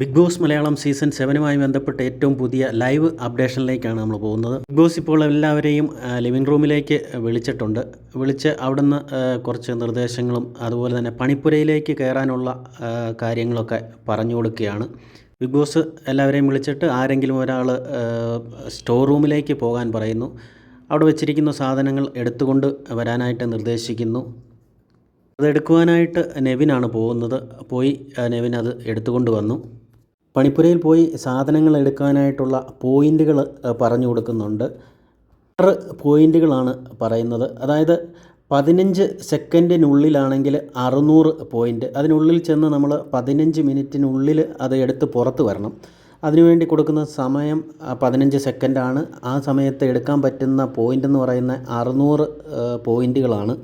Big boss Malayalam season സെവനുമായി ബന്ധപ്പെട്ട് ഏറ്റവും പുതിയ ലൈവ് അപ്ഡേഷനിലേക്കാണ് നമ്മൾ പോകുന്നത്. ബിഗ് ബോസ് ഇപ്പോൾ എല്ലാവരെയും ലിവിംഗ് റൂമിലേക്ക് വിളിച്ചിട്ടുണ്ട്. വിളിച്ച് അവിടുന്ന് കുറച്ച് നിർദ്ദേശങ്ങളും അതുപോലെ തന്നെ പണിപ്പുരയിലേക്ക് കയറാനുള്ള കാര്യങ്ങളൊക്കെ പറഞ്ഞു കൊടുക്കുകയാണ്. ബിഗ് ബോസ് എല്ലാവരെയും വിളിച്ചിട്ട് ആരെങ്കിലും ഒരാൾ സ്റ്റോർ റൂമിലേക്ക് പോകാൻ പറയുന്നു. അവിടെ വെച്ചിരിക്കുന്ന സാധനങ്ങൾ എടുത്തുകൊണ്ട് വരാനായിട്ട് നിർദ്ദേശിക്കുന്നു. അതെടുക്കുവാനായിട്ട് നെവിനാണ് പോകുന്നത്. പോയി നെവിൻ അത് എടുത്തുകൊണ്ട് വന്നു. പണിപ്പുരയിൽ പോയി സാധനങ്ങൾ എടുക്കാനായിട്ടുള്ള പോയിന്റുകൾ പറഞ്ഞു കൊടുക്കുന്നുണ്ട്. ആറ് പോയിന്റുകളാണ് പറയുന്നത്. അതായത് പതിനഞ്ച് സെക്കൻഡിനുള്ളിലാണെങ്കിൽ അറുന്നൂറ് പോയിന്റ് അതിനുള്ളിൽ ചെന്ന് നമ്മൾ പതിനഞ്ച് മിനിറ്റിനുള്ളിൽ അത് എടുത്ത് പുറത്ത് വരണം. അതിനുവേണ്ടി കൊടുക്കുന്ന സമയം പതിനഞ്ച് സെക്കൻഡാണ്. ആ സമയത്ത് എടുക്കാൻ പറ്റുന്ന പോയിന്റ് എന്ന് പറയുന്ന അറുന്നൂറ് പോയിന്റുകളാണ്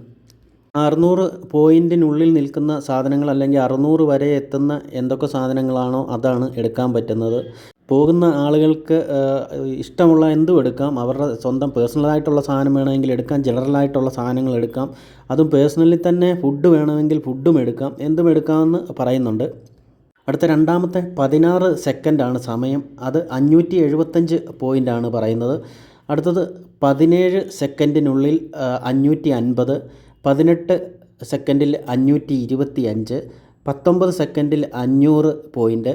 അറുന്നൂറ് പോയിന്റിനുള്ളിൽ നിൽക്കുന്ന സാധനങ്ങൾ അല്ലെങ്കിൽ അറുന്നൂറ് വരെ എത്തുന്ന എന്തൊക്കെ സാധനങ്ങളാണോ അതാണ് എടുക്കാൻ പറ്റുന്നത്. പോകുന്ന ആളുകൾക്ക് ഇഷ്ടമുള്ള എന്തും എടുക്കാം. അവരുടെ സ്വന്തം പേഴ്സണലായിട്ടുള്ള സാധനം വേണമെങ്കിൽ എടുക്കാം. ജനറലായിട്ടുള്ള സാധനങ്ങൾ എടുക്കാം. അതും പേഴ്സണലി തന്നെ ഫുഡ് വേണമെങ്കിൽ ഫുഡും എടുക്കാം. എന്തും എടുക്കാമെന്ന് പറയുന്നുണ്ട്. അടുത്ത രണ്ടാമത്തെ പതിനാറ് സെക്കൻഡാണ് സമയം. അത് അഞ്ഞൂറ്റി എഴുപത്തഞ്ച് പോയിന്റാണ് പറയുന്നത്. അടുത്തത് പതിനേഴ് സെക്കൻഡിനുള്ളിൽ അഞ്ഞൂറ്റി അൻപത് പതിനെട്ട് സെക്കൻഡിൽ അഞ്ഞൂറ്റി ഇരുപത്തി അഞ്ച് പത്തൊമ്പത് സെക്കൻഡിൽ അഞ്ഞൂറ് പോയിന്റ്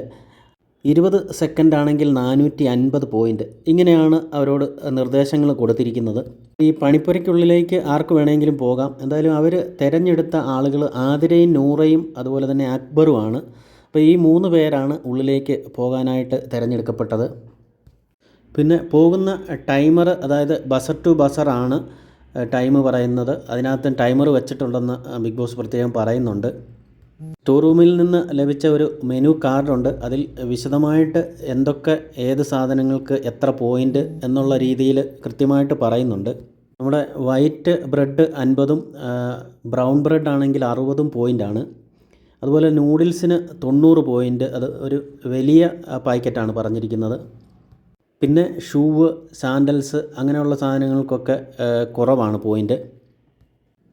ഇരുപത് സെക്കൻഡാണെങ്കിൽ നാനൂറ്റി അൻപത് പോയിന്റ് ഇങ്ങനെയാണ് അവരോട് നിർദ്ദേശങ്ങൾ കൊടുത്തിരിക്കുന്നത്. ഈ പണിപ്പുരയ്ക്കുള്ളിലേക്ക് ആർക്ക് വേണമെങ്കിലും പോകാം. എന്തായാലും അവർ തിരഞ്ഞെടുത്ത ആളുകൾ ആതിരയും നൂറയും അതുപോലെ തന്നെ അക്ബറുമാണ് അപ്പോൾ ഈ മൂന്ന് പേരാണ് ഉള്ളിലേക്ക് പോകാനായിട്ട് തിരഞ്ഞെടുക്കപ്പെട്ടത്. പിന്നെ പോകുന്ന ടൈമർ അതായത് ബസർ ടു ബസർ ആണ്. ടൈം പറയുന്നത്. അതിനകത്ത് ടൈമർ വെച്ചിട്ടുണ്ടെന്ന് ബിഗ് ബോസ് പ്രത്യേകം പറയുന്നുണ്ട്. സ്റ്റോർ റൂമിൽ നിന്ന് ലഭിച്ച ഒരു മെനു കാർഡുണ്ട്. അതിൽ വിശദമായിട്ട് എന്തൊക്കെ ഏത് സാധനങ്ങൾക്ക് എത്ര പോയിന്റ് എന്നുള്ള രീതിയിൽ കൃത്യമായിട്ട് പറയുന്നുണ്ട്. നമ്മുടെ വൈറ്റ് ബ്രെഡ് അൻപതും ബ്രൗൺ ബ്രെഡ് ആണെങ്കിൽ അറുപതും പോയിന്റാണ് അതുപോലെ നൂഡിൽസിന് തൊണ്ണൂറ് പോയിന്റ് അത് ഒരു വലിയ പാക്കറ്റാണ് പറഞ്ഞിരിക്കുന്നത്. പിന്നെ ഷൂവ് സാൻഡൽസ് അങ്ങനെയുള്ള സാധനങ്ങൾക്കൊക്കെ കുറവാണ് പോയിന്റ്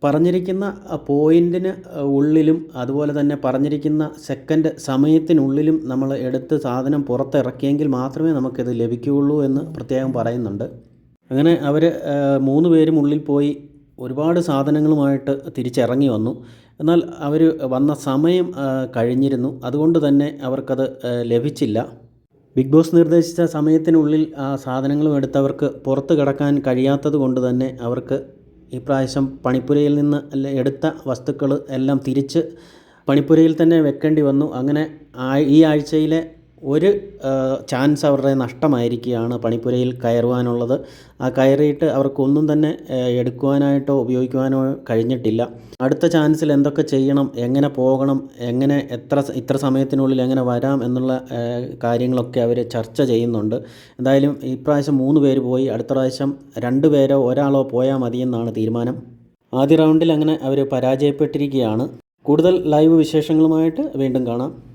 പറഞ്ഞിരിക്കുന്ന പോയിന്റിന് ഉള്ളിലും അതുപോലെ തന്നെ പറഞ്ഞിരിക്കുന്ന സെക്കൻഡ് സമയത്തിനുള്ളിലും നമ്മൾ എടുത്ത് സാധനം പുറത്തിറക്കിയെങ്കിൽ മാത്രമേ നമുക്കിത് ലഭിക്കുകയുള്ളൂ എന്ന് പ്രത്യേകം പറയുന്നുണ്ട്. അങ്ങനെ അവർ മൂന്ന് പേരും ഉള്ളിൽ പോയി ഒരുപാട് സാധനങ്ങളുമായിട്ട് തിരിച്ചിറങ്ങി വന്നു. എന്നാൽ അവർ വന്ന സമയം കഴിഞ്ഞിരുന്നു. അതുകൊണ്ട് തന്നെ അവർക്കത് ലഭിച്ചില്ല. ബിഗ് ബോസ് നിർദ്ദേശിച്ച സമയത്തിനുള്ളിൽ ആ സാധനങ്ങളും എടുത്തവർക്ക് പുറത്ത് കിടക്കാൻ കഴിയാത്തത് കൊണ്ട് തന്നെ അവർക്ക് ഇപ്രാവശ്യം പണിപ്പുരയിൽ നിന്ന് എടുത്ത വസ്തുക്കൾ എല്ലാം തിരിച്ച് പണിപ്പുരയിൽ തന്നെ വെക്കേണ്ടി വന്നു. അങ്ങനെ ഈ ആഴ്ചയിലെ ഒരു ചാൻസ് അവരുടെ നഷ്ടമായിരിക്കുകയാണ് പണിപ്പുരയിൽ കയറുവാനുള്ളത്. ആ കയറിയിട്ട് അവർക്കൊന്നും തന്നെ എടുക്കുവാനായിട്ടോ ഉപയോഗിക്കുവാനോ കഴിഞ്ഞിട്ടില്ല. അടുത്ത ചാൻസിൽ എന്തൊക്കെ ചെയ്യണം എങ്ങനെ പോകണം എങ്ങനെ എത്ര ഇത്ര സമയത്തിനുള്ളിൽ എങ്ങനെ വരാം എന്നുള്ള കാര്യങ്ങളൊക്കെ അവർ ചർച്ച ചെയ്യുന്നുണ്ട്. എന്തായാലും ഇപ്രാവശ്യം മൂന്ന് പേര് പോയി അടുത്ത പ്രാവശ്യം രണ്ട് പേരോ ഒരാളോ പോയാൽ മതിയെന്നാണ് തീരുമാനം. ആദ്യ റൗണ്ടിൽ അങ്ങനെ അവർ പരാജയപ്പെട്ടിരിക്കുകയാണ്. കൂടുതൽ ലൈവ് വിശേഷങ്ങളുമായിട്ട് വീണ്ടും കാണാം.